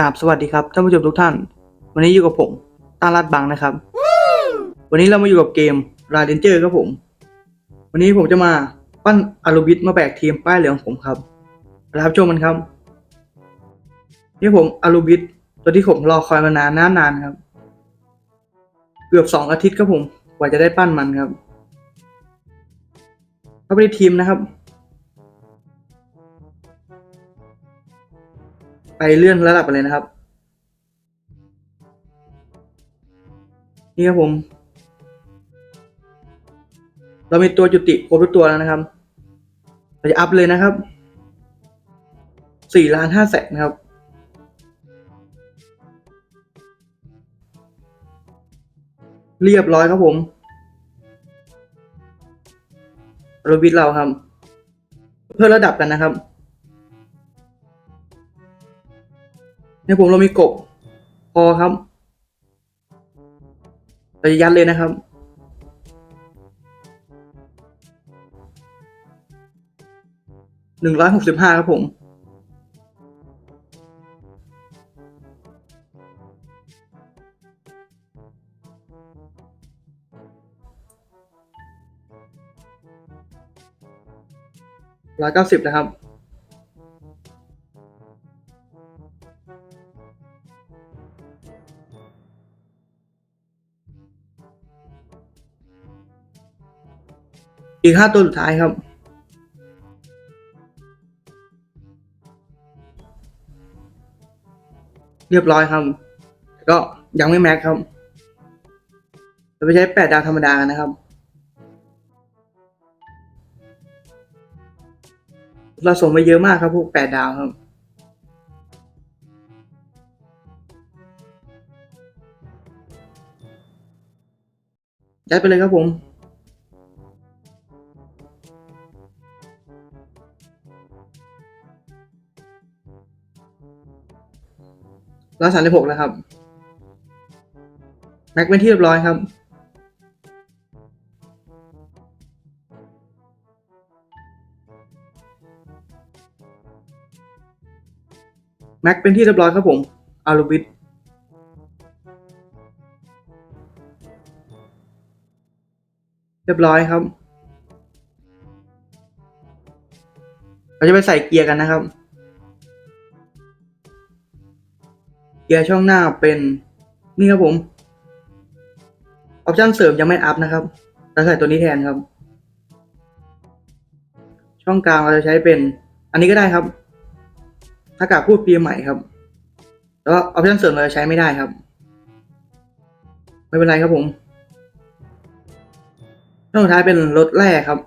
กราบสวัสดีครับท่านผู้ชมทุกท่าน วันนี้อยู่กับผมตาลัดบังนะครับ วันนี้เรามาอยู่กับเกมราเดนเจอร์ครับผม วันนี้ผมจะมาปั้นอารูบิทมาแบกทีมป้ายเหลืองของผมครับรับชมมันครับนี่ผมอารูบิทตัวที่ผมรอคอยมานานนานนานครับ เกือบสองอาทิตย์ครับผมกว่าจะได้ปั้นมันครับ เข้าไปในทีมนะครับ ไปเลื่อนระดับไปเลยนะครับ นี่ครับผม เรามีตัวจุติครบทุกตัวแล้วนะครับเราจะอัพเลยนะครับสี่ล้านห้าแสนนะครับ เรียบร้อยครับผมโรบิทเราครับ เพื่อระดับกันนะครับ เนี่ยผมเรามีกบ พอครับเราจะยัดเลยนะครับ หนึ่งร้อยหกสิบห้าครับผม ร้อยเก้าสิบนะครับ อีกห้าตัวสุดท้ายครับ เรียบร้อยครับก็ยังไม่แม็กครับเราไปใช้แปดดาวธรรมดานะครับเราส่งไปเยอะมากครับพวกแปดดาวครับย้ายไปเลยครับผม ร้อยสามสิบหกแล้วครับ แม็กเป็นที่เรียบร้อยครับ แม็กเป็นที่เรียบร้อยครับผม อารูบิทเรียบร้อยครับ เราจะไปใส่เกียร์กันนะครับ เกียร์ช่องหน้าเป็นนี่ครับผมออปชั่นเสริมยังไม่อัพนะครับเราใส่ตัวนี้แทนครับ ช่องกลางเราจะใช้เป็น อันนี้ก็ได้ครับถ้ากาพูดปีใหม่ครับ แล้วออปชั่นเสริมเราจะใช้ไม่ได้ครับ ไม่เป็นไรครับผมช่องสุดท้ายเป็นรถแร่ครับ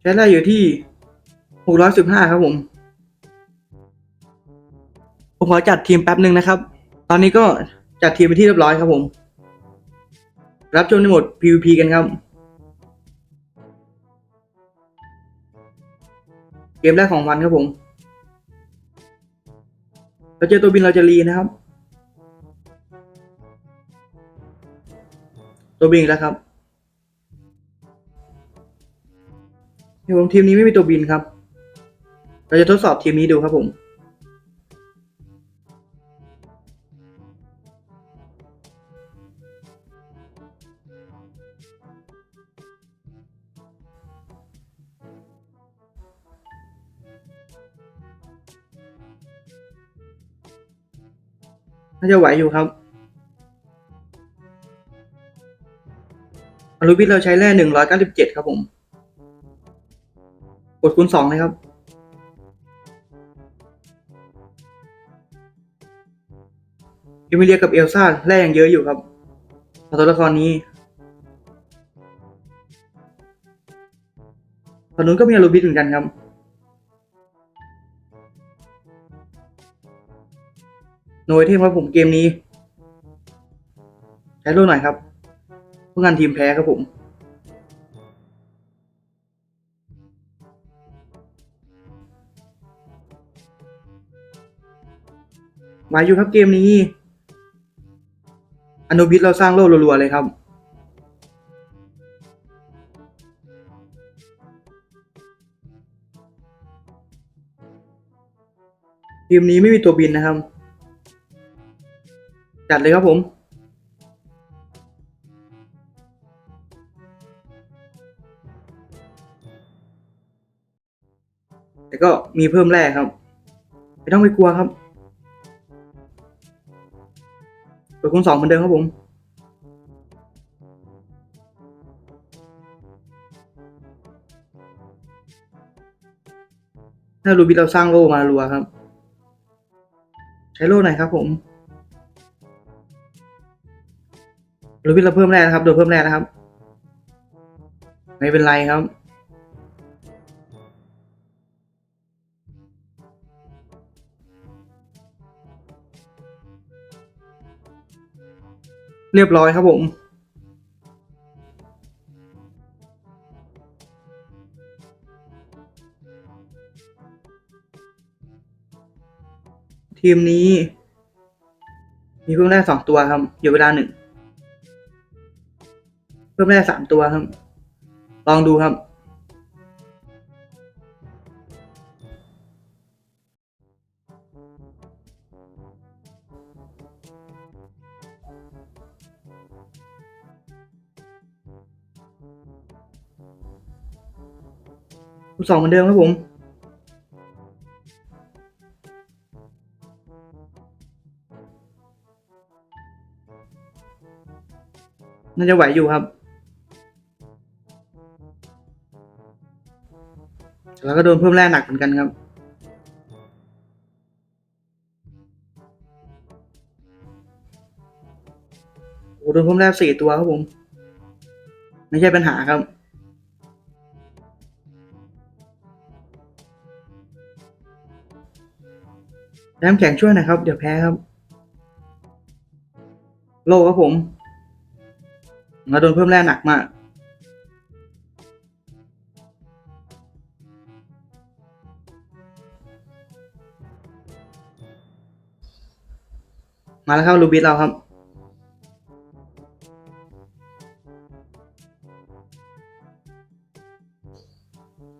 ใช้แร่อยู่ที่หกร้อยสิบห้าครับผม ผมขอจัดทีมแป๊บหนึ่งนะครับ ตอนนี้ก็จัดทีมไปที่เรียบร้อยครับผม รับชมในโหมด PVP กันครับ เกมแรกของวันครับผม เราเจอตัวบินเราจะรีนะครับ ตัวบินอีกแล้วครับเดี๋ยวผมทีมนี้ไม่มีตัวบินครับ เราจะทดสอบทีมนี้ดูครับผม น่าจะไหวอยู่ครับอลูบิทเราใช้แร่หนึ่งร้อยเก้าสิบเจ็ดครับผม กดคูณสองเลยครับ เอมิเลียกับเอลซ่าแร่ยังเยอะอยู่ครับเอาตัวละครนี้ตอนนู้นก็มีอลูบิทเหมือนกันครับ โนยเทมครับผมเกมนี้ใช้รู้หน่อยครับเพื่องานทีมแพ้ครับผมมาอยู่ครับเกมนี้อนุบิทเราสร้างโลกรัวๆเลยครับเทีมนี้ไม่มีตัวบินนะครับ จัดเลยครับผม แต่ก็มีเพิ่มแร่ครับ ไม่ต้องไปกลัวครับเปิดคูณสองเหมือนเดิมครับผมถ้ารูบิเราสร้างโล่มารัวครับ ใช้โล่ไหนครับผม รูบิเราเพิ่มแร่นะครับ โดนเพิ่มแร่นะครับ ไม่เป็นไรครับ เรียบร้อยครับผมทีมนี้ มีเพิ่มแร่สองตัวครับ อยู่เวลาหนึ่ง พิ่มแร่สามตัวครับ ลองดูครับ คูณสองเหมือนเดิมครับผมน่าจะไหวอยู่ครับ แล้วก็โดนเพิ่มแร่หนักเหมือนกันครับ โอ้โดนเพิ่มแร่สี่ตัวครับผม ไม่ใช่ปัญหาครับน้ำแข็งช่วยน่อยครับ เดี๋ยวแพ้ครับ โลครับผมเราโดนเพิ่มแร่หนักมาก มาแล้วครับลูบิสเราครับ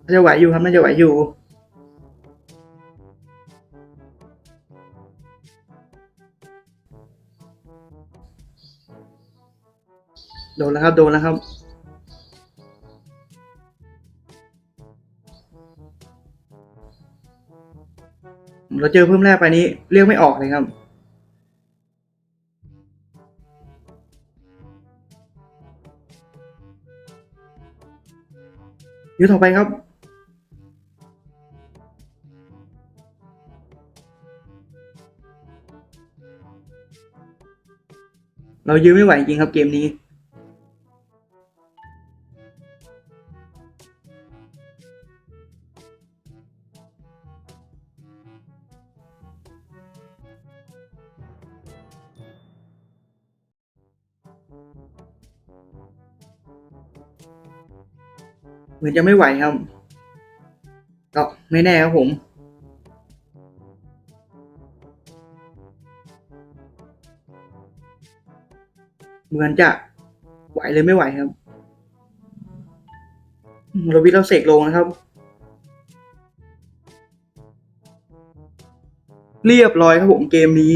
น่าจะไหวอยู่ครับ น่าจะไหวอยู่ โดนแล้วครับ โดนแล้วครับเราเจอเพิ่มแรกไปนี้ เรียกไม่ออกเลยครับ ยืดต่อไปครับเรา เหมือนจะไม่ไหวครับ ก็ไม่แน่ครับผมเหมือนจะไหวเลยไม่ไหวครับเราวิทเราเสกลงนะครับ เรียบร้อยครับผมเกมนี้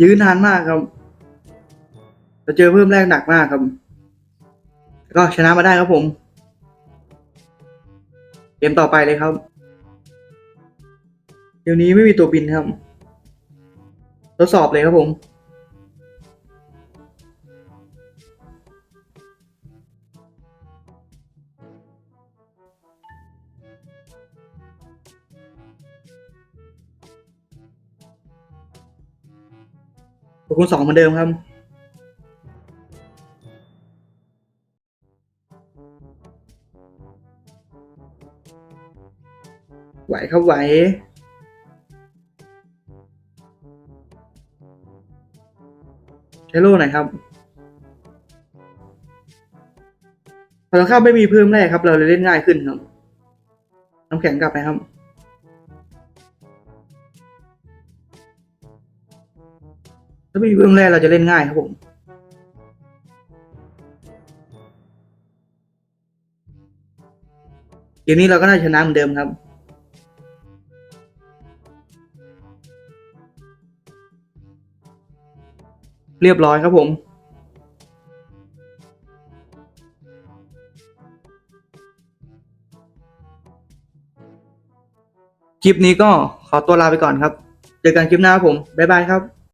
ยื้อนานมากครับเราเจอเพิ่มแรกหนักมากครับ ก็ชนะมาได้ครับผม เกมต่อไปเลยครับ เดี๋ยวนี้ไม่มีตัวบินครับ ทดสอบเลยครับผมคูณสองเหมือนเดิมครับ ไหวครับไหวใช้โล่หน่อยครับพอเราเข้าไม่มีเพิ่มแรกครับ เราเลยเล่นง่ายขึ้นครับ น้ำแข็งกลับไปครับถ้าไม่มีเพิ่มแรกเราจะเล่นง่ายครับผมเกมนี้เราก็น่าชนะเหมือนเดิมครับ เรียบร้อยครับผมคลิปนี้ก็ขอตัวลาไปก่อนครับ เจอกันคลิปหน้าครับผม บ๊ายบายครับ